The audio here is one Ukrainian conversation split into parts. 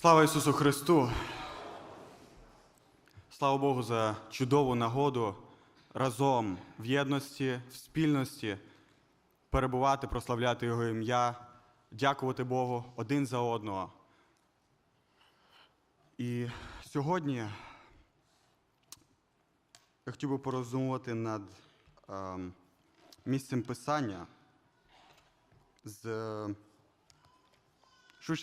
Слава Ісусу Христу! Слава Богу за чудову нагоду разом в єдності, в спільності перебувати, прославляти Його ім'я, дякувати Богу один за одного. І сьогодні я хотів би пороздумувати над ем, місцем писання з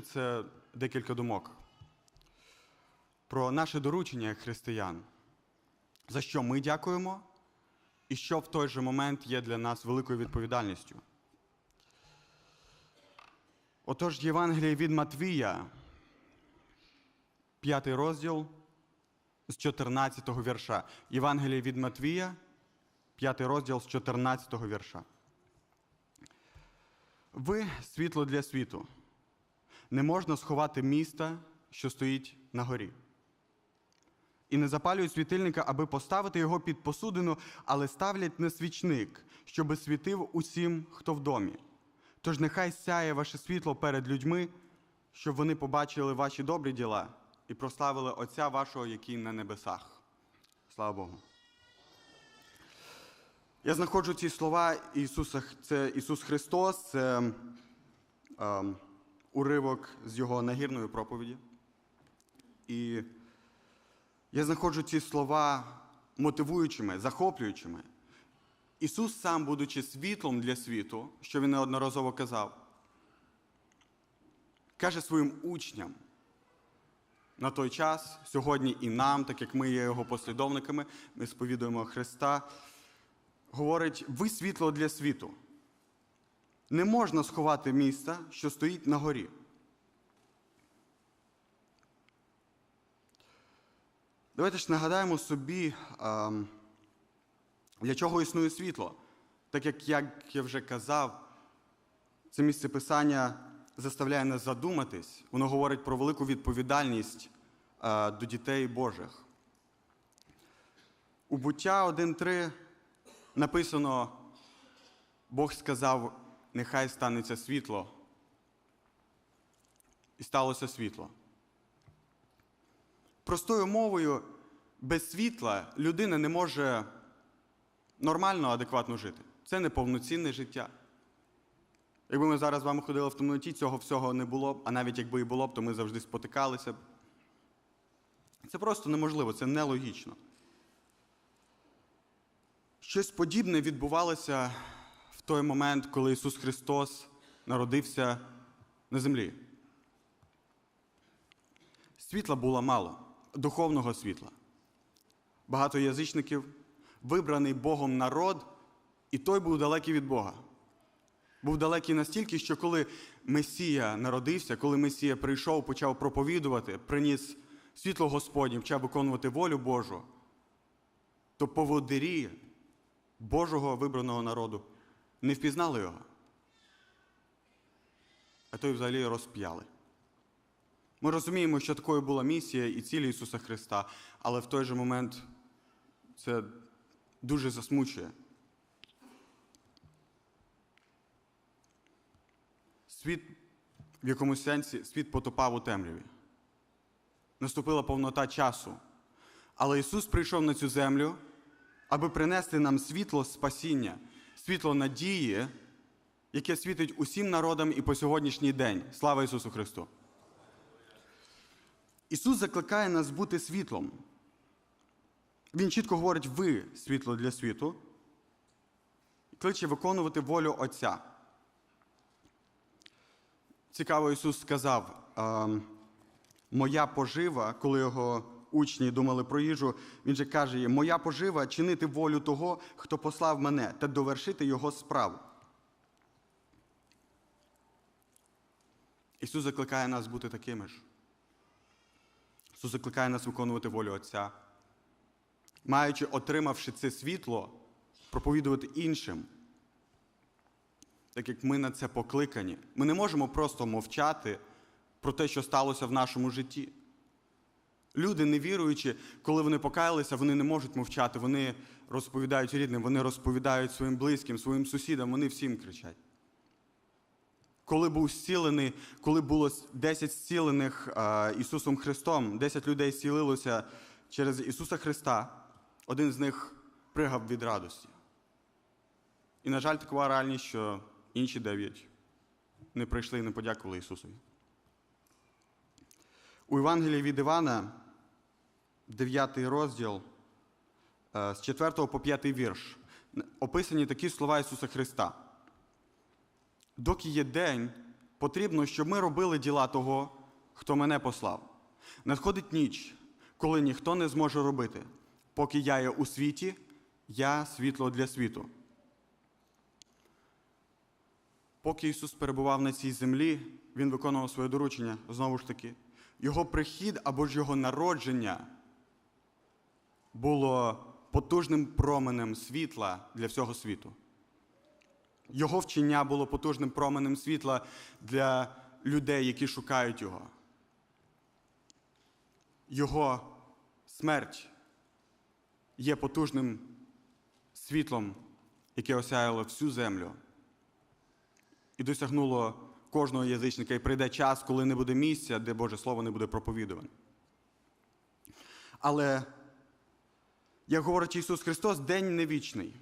це декілька думок про наше доручення як християн, за що ми дякуємо, і що в той же момент є для нас великою відповідальністю. Отож, Євангеліє від Матвія, п'ятий розділ з 14 го вірша. Євангеліє від Матвія, п'ятий розділ з 14 го вірша. Ви світло для світу. Не можна сховати міста, що стоїть на горі. І не запалюють світильника, аби поставити його під посудину, але ставлять на свічник, щоби світив усім, хто в домі. Тож нехай сяє ваше світло перед людьми, щоб вони побачили ваші добрі діла і прославили Отця вашого, який на небесах. Слава Богу. Я знаходжу ці слова Ісуса, це Ісус Христос, це ем, уривок з Його нагірної проповіді. І я знаходжу ці слова мотивуючими, захоплюючими. Ісус, сам, будучи світлом для світу, що Він неодноразово казав, каже своїм учням на той час, сьогодні і нам, так як ми є Його послідовниками, ми сповідуємо Христа, говорить: ви світло для світу. Не можна сховати міста, що стоїть на горі. Давайте ж нагадаємо собі, ем, для чого існує світло. Так як, як я вже казав, це місце писання заставляє нас задуматись, воно говорить про велику відповідальність е, до дітей Божих. У буття 1.3 написано, Бог сказав, нехай станеться світло. І сталося світло. Простою мовою, без світла людина не може нормально, адекватно жити. Це неповноцінне життя. Якби ми зараз з вами ходили в темноті, цього всього не було б, а навіть якби і було б, то ми завжди спотикалися б. Це просто неможливо, це нелогічно. Щось подібне відбувалося той момент, коли Ісус Христос народився на землі. Світла було мало, духовного світла. Багато язичників, вибраний Богом народ, і той був далекий від Бога. Був далекий настільки, що коли Месія народився, коли Месія прийшов, почав проповідувати, приніс світло Господнє, почав виконувати волю Божу, то поводирі Божого вибраного народу не впізнали його. А той взагалі розп'яли. Ми розуміємо, що такою була місія і ціль Ісуса Христа, але в той же момент це дуже засмучує. Світ в якомусь сенсі світ потопав у темряві. Наступила повнота часу. Але Ісус прийшов на цю землю, аби принести нам світло спасіння, світло надії, яке світить усім народам і по сьогоднішній день. Слава Ісусу Христу! Ісус закликає нас бути світлом. Він чітко говорить, ви світло для світу, і кличе виконувати волю Отця. Цікаво, Ісус сказав, моя пожива, коли його учні думали про їжу, Він же каже їм, моя пожива чинити волю того, хто послав мене, та довершити Його справу. Ісус закликає нас бути такими ж. Ісус закликає нас виконувати волю Отця, маючи, отримавши це світло, проповідувати іншим. Так як ми на це покликані, ми не можемо просто мовчати про те, що сталося в нашому житті. Люди, не віруючи, коли вони покаялися, вони не можуть мовчати, вони розповідають рідним, вони розповідають своїм близьким, своїм сусідам, вони всім кричать. коли був зцілений, коли було 10 зцілених е, Ісусом Христом, 10 людей зцілилося через Ісуса Христа, один з них пригав від радості. І, на жаль, така реальність, що інші дев'ять не прийшли і не подякували Ісусові. У Євангелії від Івана, 9 розділ, е, з 4 по 5 вірш, описані такі слова Ісуса Христа. Доки є день, потрібно, щоб ми робили діла того, хто мене послав. Надходить ніч, коли ніхто не зможе робити. Поки я є у світі, я світло для світу. Поки Ісус перебував на цій землі, Він виконував своє доручення, знову ж таки, Його прихід або ж Його народження було потужним променем світла для всього світу. Його вчення було потужним променем світла для людей, які шукають Його. Його смерть є потужним світлом, яке осяяло всю землю і досягнуло кожного язичника. І прийде час, коли не буде місця, де Боже Слово не буде проповідуване. Але, як говорить Ісус Христос, день не вічний.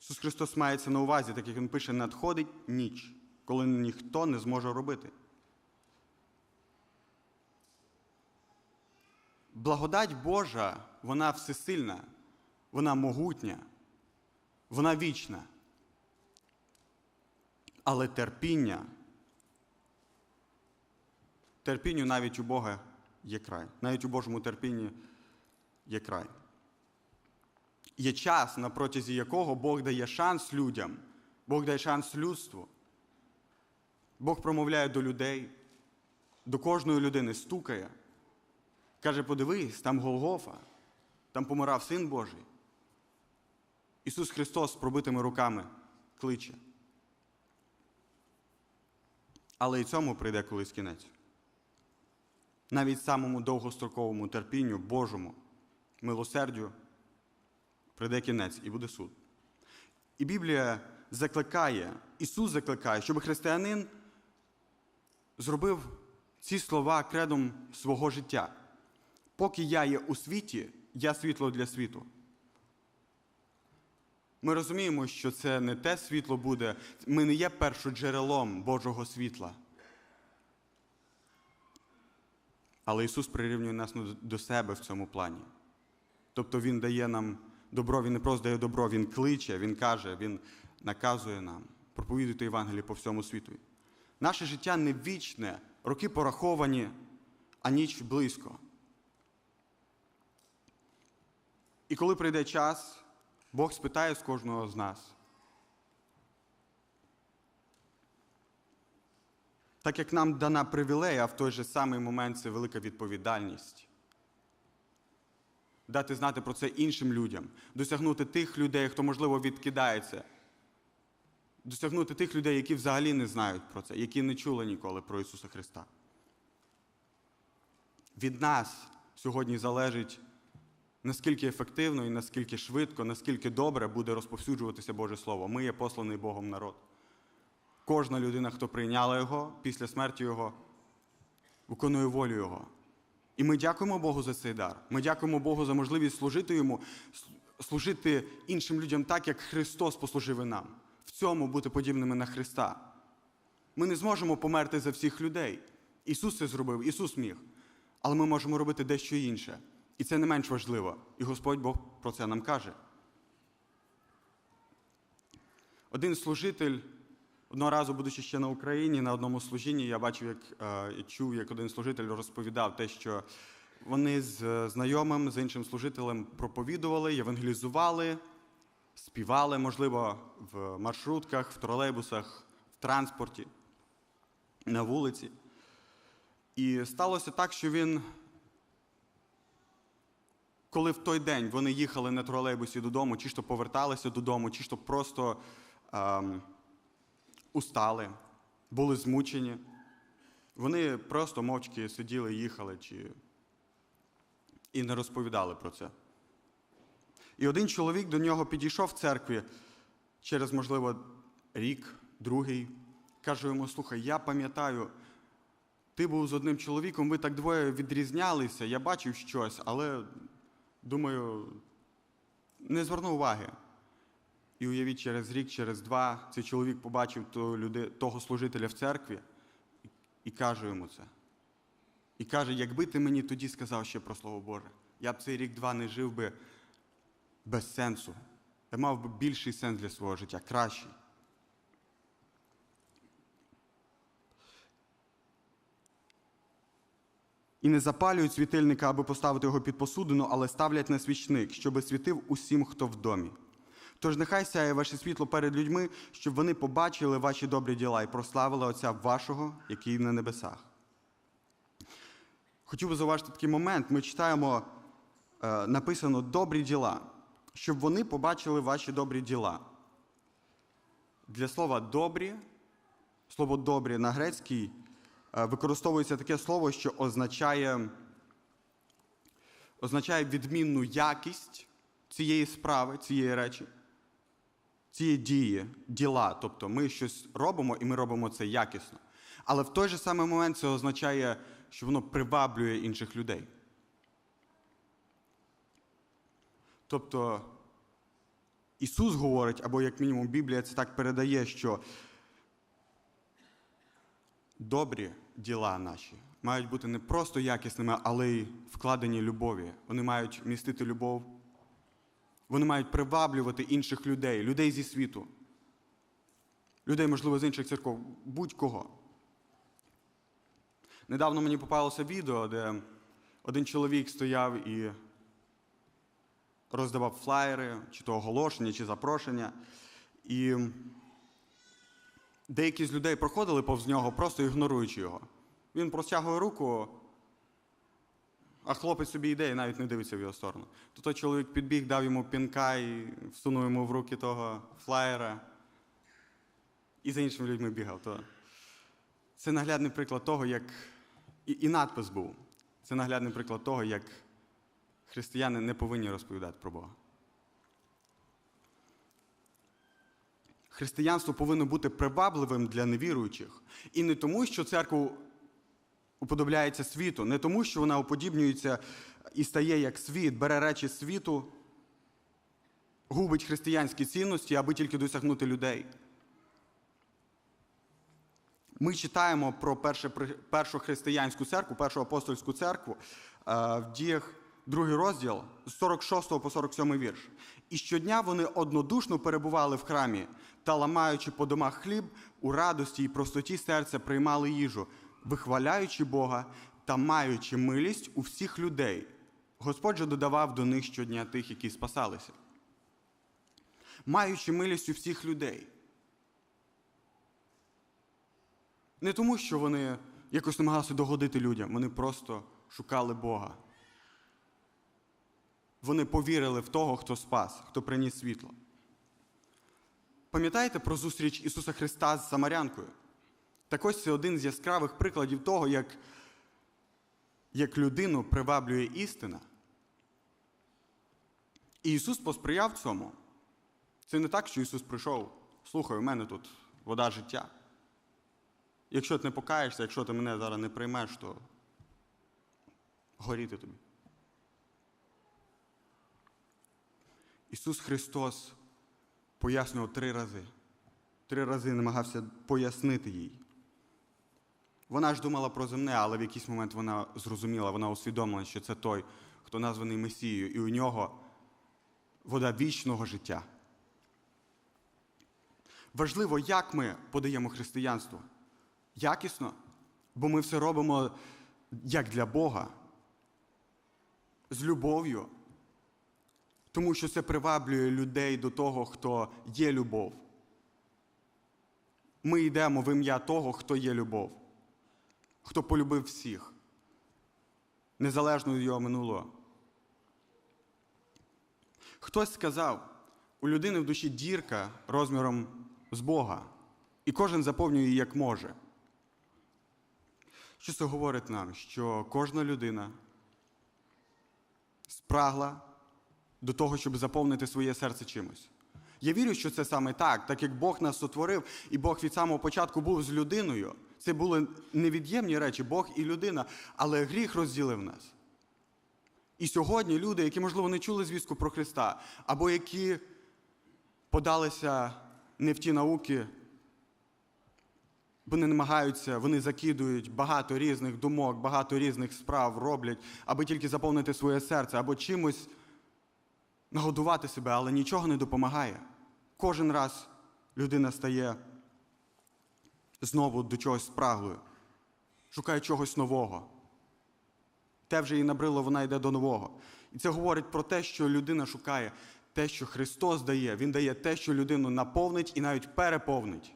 Ісус Христос мається на увазі, так як Він пише, надходить ніч, коли ніхто не зможе робити. Благодать Божа, вона всесильна, вона могутня, вона вічна. Але терпіння, терпінню навіть у Бога є край. Навіть у Божому терпінні є край. Є час, на протязі якого Бог дає шанс людям, Бог дає шанс людству. Бог промовляє до людей, до кожної людини стукає. Каже, подивись, там Голгофа, там помирав Син Божий. Ісус Христос з пробитими руками кличе. Але і цьому прийде колись кінець. Навіть самому довгостроковому терпінню Божому, милосердю прийде кінець і буде суд. І Біблія закликає, Ісус закликає, щоб християнин зробив ці слова кредом свого життя. Поки я є у світі, я світло для світу. Ми розуміємо, що це не те світло буде, ми не є першоджерелом Божого світла. Але Ісус прирівнює нас до себе в цьому плані. Тобто Він дає нам добро, Він не просто дає добро, Він кличе, Він каже, Він наказує нам проповідуйте Євангеліє по всьому світу. Наше життя не вічне, роки пораховані, а ніч близько. І коли прийде час, Бог спитає з кожного з нас. Так як нам дана привілея, в той же самий момент це велика відповідальність. Дати знати про це іншим людям, досягнути тих людей, хто, можливо, відкидається, досягнути тих людей, які взагалі не знають про це, які не чули ніколи про Ісуса Христа. Від нас сьогодні залежить наскільки ефективно і наскільки швидко, наскільки добре буде розповсюджуватися Боже Слово. Ми є посланий Богом народ. Кожна людина, хто прийняла Його після смерті Його, виконує волю Його. І ми дякуємо Богу за цей дар. Ми дякуємо Богу за можливість служити Йому, служити іншим людям так, як Христос послужив і нам. В цьому бути подібними на Христа. Ми не зможемо померти за всіх людей. Ісус це зробив, Ісус міг. Але ми можемо робити дещо інше. І це не менш важливо. І Господь Бог про це нам каже. Один служитель, одного разу, будучи ще на Україні, на одному служінні, я бачив, як е, чув, як один служитель розповідав те, що вони з знайомим, з іншим служителем проповідували, євангелізували, співали, можливо, в маршрутках, в тролейбусах, в транспорті, на вулиці. І сталося так, що він коли в той день вони їхали на тролейбусі додому, чи то поверталися додому, чи то просто ем, устали, були змучені, вони просто мовчки сиділи, їхали чи... і не розповідали про це. І один чоловік до нього підійшов в церкві через, можливо, рік, другий, Кажу йому, слухай, я пам'ятаю, ти був з одним чоловіком, ви так двоє відрізнялися, я бачив щось, але думаю, не звернув уваги. І уявіть, через рік, через два цей чоловік побачив того, служителя в церкві і каже йому це. І каже, якби ти мені тоді сказав ще про Слово Боже, я б цей рік-два не жив би без сенсу. Я мав би більший сенс для свого життя, кращий. І не запалюють світильника, аби поставити його під посудину, але ставлять на свічник, щоби світив усім, хто в домі. Тож нехай сяє ваше світло перед людьми, щоб вони побачили ваші добрі діла і прославили Отця вашого, який на небесах. Хотів би зауважити такий момент. Ми читаємо, е, написано добрі діла, щоб вони побачили ваші добрі діла. Для слова добрі, слово добрі на грецькій е, використовується таке слово, що означає, означає відмінну якість цієї справи, цієї речі, цієї дії, діла. Тобто ми щось робимо і ми робимо це якісно. Але в той же самий момент це означає, що воно приваблює інших людей. Тобто Ісус говорить, або як мінімум Біблія це так передає, що добрі діла наші мають бути не просто якісними, але й вкладені любові. Вони мають містити любов. Вони мають приваблювати інших людей, людей зі світу, людей, можливо, з інших церков, будь-кого. Недавно мені попалося відео, де один чоловік стояв і роздавав флаєри, чи то оголошення, чи запрошення. І деякі з людей проходили повз нього, просто ігноруючи його. Він простягує руку, а хлопець собі йде і навіть не дивиться в його сторону. То той чоловік підбіг, дав йому пінка і всунув йому в руки того флаєра. І за іншими людьми бігав. То це наглядний приклад того, як. І, і надпис був. Це наглядний приклад того, як християни не повинні розповідати про Бога. Християнство повинно бути привабливим для невіруючих. І не тому, що церква уподобляється світу, не тому, що вона уподібнюється і стає як світ, бере речі світу, губить християнські цінності, аби тільки досягнути людей. Ми читаємо про перше, першу християнську церкву, першу апостольську церкву в діях другий розділ з 46 по 47 вірш. І щодня вони однодушно перебували в храмі та, ламаючи по домах хліб, у радості і простоті серця приймали їжу, вихваляючи Бога та маючи милість у всіх людей. Господь же додавав до них щодня тих, які спасалися. Маючи милість у всіх людей. Не тому, що вони якось намагалися догодити людям, вони просто шукали Бога. Вони повірили в того, хто спас, хто приніс світло. Пам'ятаєте про зустріч Ісуса Христа з Самарянкою? Так ось це один з яскравих прикладів того, як, як людину приваблює істина. І Ісус посприяв цьому. Це не так, що Ісус прийшов, слухай, у мене тут вода життя. Якщо ти не покаєшся, якщо ти мене зараз не приймеш, то горіти тобі. Ісус Христос пояснював три рази. Три рази намагався пояснити їй. Вона ж думала про земне, але в якийсь момент вона зрозуміла, вона усвідомила, що це той, хто названий Месією, і у нього вода вічного життя. Важливо, як ми подаємо християнство. Якісно, бо ми все робимо як для Бога, з любов'ю, тому що це приваблює людей до того, хто є любов. Ми йдемо в ім'я того, хто є любов, хто полюбив всіх, незалежно від його минулого. Хтось сказав, у людини в душі дірка розміром з Бога, і кожен заповнює її як може. Що це говорить нам? Що кожна людина спрагла до того, щоб заповнити своє серце чимось. Я вірю, що це саме так, так як Бог нас сотворив, і Бог від самого початку був з людиною. Це були невід'ємні речі, Бог і людина, але гріх розділив нас. І сьогодні люди, які, можливо, не чули звістку про Христа, або які подалися не в ті науки, вони намагаються, вони закидують багато різних думок, багато різних справ роблять, аби тільки заповнити своє серце, або чимось нагодувати себе, але нічого не допомагає. Кожен раз людина стає знову до чогось спраглою, шукає чогось нового. Те вже їй набрило, вона йде до нового. І це говорить про те, що людина шукає те, що Христос дає. Він дає те, що людину наповнить і навіть переповнить.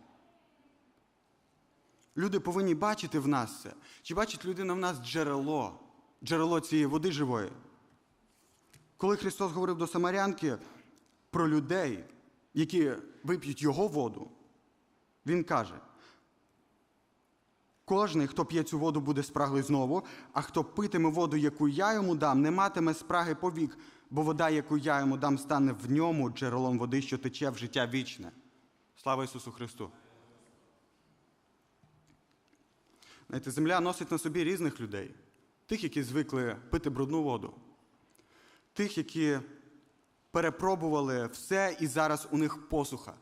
Люди повинні бачити в нас це. Чи бачить людина в нас джерело, джерело цієї води живої? Коли Христос говорив до Самарянки про людей, які вип'ють Його воду, Він каже: кожний, хто п'є цю воду, буде спраглий знову, а хто питиме воду, яку я йому дам, не матиме спраги повік, бо вода, яку я йому дам, стане в ньому джерелом води, що тече в життя вічне. Слава Ісусу Христу! Знаєте, земля носить на собі різних людей, тих, які звикли пити брудну воду, тих, які перепробували все і зараз у них посуха.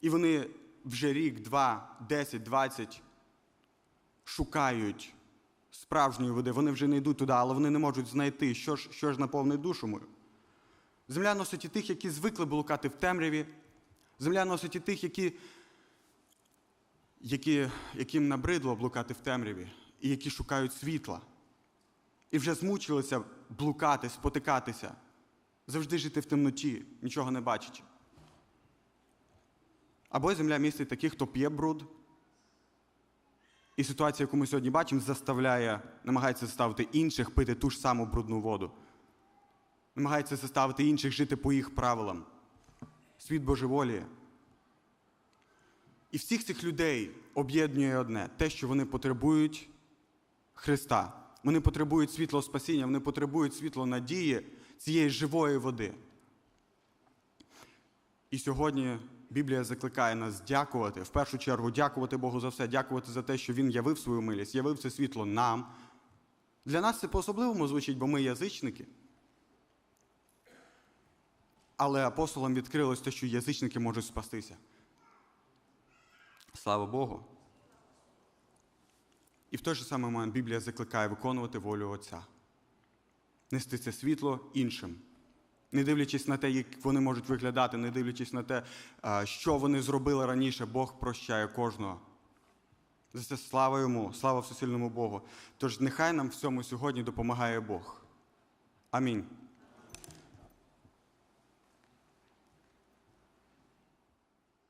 І вони вже рік, два, десять, двадцять шукають справжньої води. Вони вже не йдуть туди, але вони не можуть знайти, що ж, що ж наповнить душу мою. Земля носить і тих, які звикли блукати в темряві. Земля носить і тих, які які, яким набридло блукати в темряві, і які шукають світла. І вже змучилися блукати, спотикатися, завжди жити в темноті, нічого не бачачи. Або земля містить таких, хто п'є бруд. І ситуація, яку ми сьогодні бачимо, заставляє, намагається заставити інших пити ту ж саму брудну воду. Намагається заставити інших жити по їх правилам. Світ божеволіє. І всіх цих людей об'єднує одне те, що вони потребують Христа. Вони потребують світлого спасіння, вони потребують світло надії цієї живої води. І сьогодні Біблія закликає нас дякувати, в першу чергу, дякувати Богу за все, дякувати за те, що Він явив свою милість, явив це світло нам. Для нас це по-особливому звучить, бо ми язичники. Але апостолам відкрилось те, що язичники можуть спастися. Слава Богу. І в той же самий момент Біблія закликає виконувати волю Отця, нести це світло іншим, не дивлячись на те, як вони можуть виглядати, не дивлячись на те, що вони зробили раніше, Бог прощає кожного. За це слава йому, слава всесильному Богу. Тож нехай нам в цьому сьогодні допомагає Бог. Амінь.